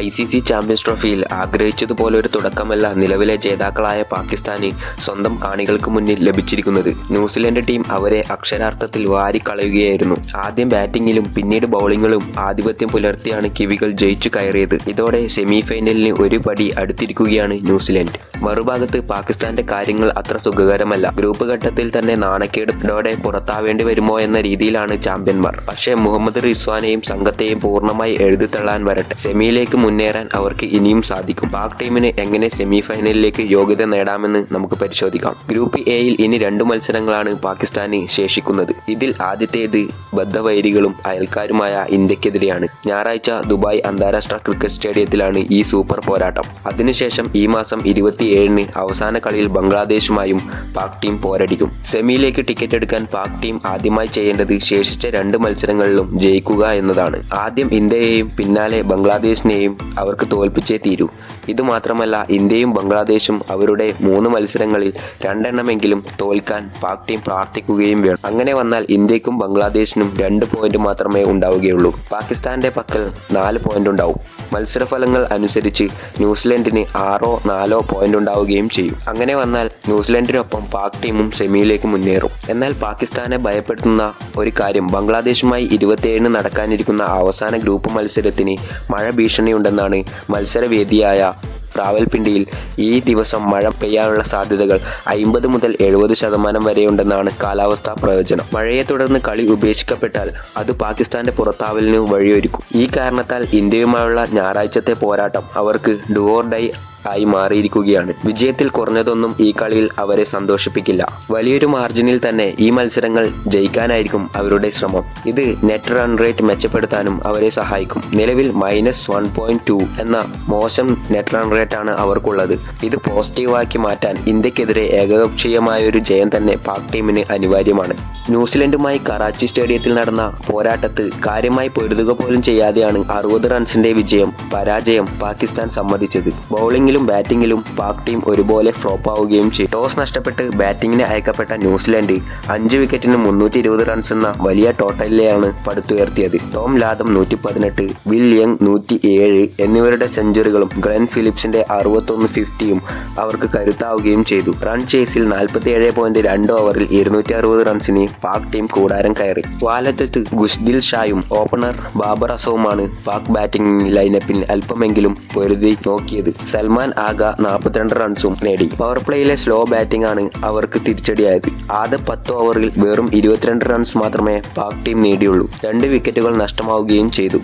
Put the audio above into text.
I C C champions ട്രോഫിയിൽ ആഗ്രഹിച്ചതുപോലെ ഒരു തുടക്കമല്ല നിലവിലെ ജേതാക്കളായ പാകിസ്ഥാന് സ്വന്തം കാണികൾക്ക് മുന്നിൽ ലഭിച്ചിരിക്കുന്നത്. ന്യൂസിലൻഡ് ടീം അവരെ അക്ഷരാർത്ഥത്തിൽ വാരിക്കളയുകയായിരുന്നു. ആദ്യം ബാറ്റിംഗിലും പിന്നീട് ബൗളിങ്ങിലും ആധിപത്യം പുലർത്തിയാണ് കിവികൾ ജയിച്ചു കയറിയത്. ഇതോടെ സെമിഫൈനലിന് ഒരു പടി അടുത്തിരിക്കുകയാണ് ന്യൂസിലൻഡ്. മറുഭാഗത്ത് പാകിസ്ഥാന്റെ കാര്യങ്ങൾ അത്ര സുഖകരമല്ല. ഗ്രൂപ്പ് ഘട്ടത്തിൽ തന്നെ നാണക്കേടോടെ പുറത്താവേണ്ടി വരുമോ എന്ന രീതിയിലാണ് ചാമ്പ്യന്മാർ. പക്ഷേ മുഹമ്മദ് റിസ്വാനെയും സംഘത്തെയും പൂർണമായി എഴുതിത്തള്ളാൻ വരട്ടെ. സെമിയിലേക്ക് മുന്നേറാൻ അവർക്ക് ഇനിയും സാധിക്കും. പാക് ടീമിന് എങ്ങനെ സെമി ഫൈനലിലേക്ക് യോഗ്യത നേടാമെന്ന് നമുക്ക് പരിശോധിക്കാം. ഗ്രൂപ്പ് എയിൽ ഇനി രണ്ട് മത്സരങ്ങളാണ് പാകിസ്ഥാന് ശേഷിക്കുന്നത്. ഇതിൽ ആദ്യത്തേത് ബദ്ധവൈരികളും അയൽക്കാരുമായ ഇന്ത്യക്കെതിരെയാണ്. ഞായറാഴ്ച ദുബായ് അന്താരാഷ്ട്ര ക്രിക്കറ്റ് സ്റ്റേഡിയത്തിലാണ് ഈ സൂപ്പർ പോരാട്ടം. അതിനുശേഷം ഈ മാസം ഇരുപത്തിയേഴിന് അവസാന കളിയിൽ ബംഗ്ലാദേശുമായും പാക് ടീം പോരടിക്കും. സെമിയിലേക്ക് ടിക്കറ്റ് എടുക്കാൻ പാക് ടീം ആദ്യമായി ചെയ്യേണ്ടത് ശേഷിച്ച രണ്ട് മത്സരങ്ങളിലും ജയിക്കുക എന്നതാണ്. ആദ്യം ഇന്ത്യയെയും പിന്നാലെ ബംഗ്ലാദേശിനെയും അവർക്ക് തോൽപ്പിച്ചേ തീരൂ. ഇതുമാത്രമല്ല ഇന്ത്യയും ബംഗ്ലാദേശും അവരുടെ മൂന്ന് മത്സരങ്ങളിൽ രണ്ടെണ്ണമെങ്കിലും തോൽക്കാൻ പാക് ടീം പ്രാർത്ഥിക്കുകയും വേണം. അങ്ങനെ വന്നാൽ ഇന്ത്യക്കും ബംഗ്ലാദേശിനും രണ്ട് പോയിന്റ് മാത്രമേ ഉണ്ടാവുകയുള്ളൂ. പാകിസ്ഥാന്റെ പക്കൽ നാല് പോയിന്റ് ഉണ്ടാവും. മത്സരഫലങ്ങൾ അനുസരിച്ച് ന്യൂസിലൻഡിന് ആറോ നാലോ പോയിന്റ് ഉണ്ടാവുകയും ചെയ്യും. അങ്ങനെ വന്നാൽ ന്യൂസിലൻഡിനൊപ്പം പാക് ടീമും സെമിയിലേക്ക് മുന്നേറും. എന്നാൽ പാകിസ്ഥാനെ ഭയപ്പെടുത്തുന്ന ഒരു കാര്യം ബംഗ്ലാദേശുമായി ഇരുപത്തിയേഴിന് നടക്കാനിരിക്കുന്ന അവസാന ഗ്രൂപ്പ് മത്സരത്തിന് മഴ ഭീഷണിയുണ്ടെന്നാണ് മത്സരവേദിയായ റാവൽപിണ്ടിയിൽ ഈ ദിവസം മഴ പെയ്യാനുള്ള സാധ്യതകൾ അയിമ്പത് മുതൽ എഴുപത് ശതമാനം വരെയുണ്ടെന്നാണ് കാലാവസ്ഥാ പ്രവചനം. മഴയെ തുടർന്ന് കളി ഉപേക്ഷിക്കപ്പെട്ടാൽ അത് പാകിസ്ഥാന്റെ പുറത്താവലിന് വഴിയൊരുക്കും. ഈ കാരണത്താൽ ഇന്ത്യയുമായുള്ള ഞായറാഴ്ചത്തെ പോരാട്ടം അവർക്ക് ഡുവോർ ഡൈ ആയി മാറിയിരിക്കുകയാണ്. വിജയത്തിൽ കുറഞ്ഞതൊന്നും ഈ കളിയിൽ അവരെ സന്തോഷിപ്പിക്കില്ല. വലിയൊരു മാർജിനിൽ തന്നെ ഈ മത്സരങ്ങൾ ജയിക്കാനായിരിക്കും അവരുടെ ശ്രമം. ഇത് നെറ്റ് റൺ റേറ്റ് മെച്ചപ്പെടുത്താനും അവരെ സഹായിക്കും. നിലവിൽ മൈനസ് വൺ പോയിന്റ് ടു എന്ന മോശം നെറ്റ് റൺ റേറ്റ് ആണ് അവർക്കുള്ളത്. ഇത് പോസിറ്റീവാക്കി മാറ്റാൻ ഇന്ത്യക്കെതിരെ ഏകപക്ഷീയമായ ഒരു ജയം തന്നെ പാക് ടീമിന് അനിവാര്യമാണ്. ന്യൂസിലൻഡുമായി കറാച്ചി സ്റ്റേഡിയത്തിൽ നടന്ന പോരാട്ടത്തിൽ കാര്യമായി പൊരുതുക പോലും ചെയ്യാതെയാണ് അറുപത് റൺസിന്റെ വിജയം പരാജയം പാകിസ്ഥാൻ സമ്മതിച്ചത്. ബൗളിംഗിലും ബാറ്റിംഗിലും പാക് ടീം ഒരുപോലെ ഫ്ലോപ്പ് ആവുകയും ചെയ്തു. ടോസ് നഷ്ടപ്പെട്ട് ബാറ്റിംഗിന് അയക്കപ്പെട്ട ന്യൂസിലൻഡ് അഞ്ച് വിക്കറ്റിന് മുന്നൂറ്റി ഇരുപത് റൺസ് എന്ന വലിയ ടോട്ടലിലെയാണ് പടുത്തുയർത്തിയത്. ടോം ലാദം നൂറ്റി പതിനെട്ട് വിൽ യങ് നൂറ്റി ഏഴ് എന്നിവരുടെ സെഞ്ചുറികളും ഗ്ലെൻ ഫിലിപ്സിന്റെ അറുപത്തൊന്ന് ഫിഫ്റ്റിയും അവർക്ക് കരുത്താവുകയും ചെയ്തു. റൺ ചേസിൽ നാൽപ്പത്തി ഏഴ് പോയിന്റ് രണ്ട് ഓവറിൽ ഇരുന്നൂറ്റി അറുപത് റൺസിന് പാക് ടീം കൂടാരം കയറി. വാലറ്റത്ത് ഗുസ്ദിൽ ഷായും ഓപ്പണർ ബാബർ അസവുമാണ് പാക് ബാറ്റിംഗ് ലൈനപ്പിൽ അല്പമെങ്കിലും പൊരുതി നോക്കിയത്. സൽമാൻ ആഗ നാൽപ്പത്തിരണ്ട് റൺസും നേടി. പവർ പ്ലേയിലെ സ്ലോ ബാറ്റിംഗ് ആണ് അവർക്ക് തിരിച്ചടിയായത്. ആദ്യ പത്ത് ഓവറിൽ വെറും ഇരുപത്തിരണ്ട് റൺസ് മാത്രമേ പാക് ടീം നേടിയുള്ളൂ. രണ്ട് വിക്കറ്റുകൾ നഷ്ടമാവുകയും ചെയ്തു.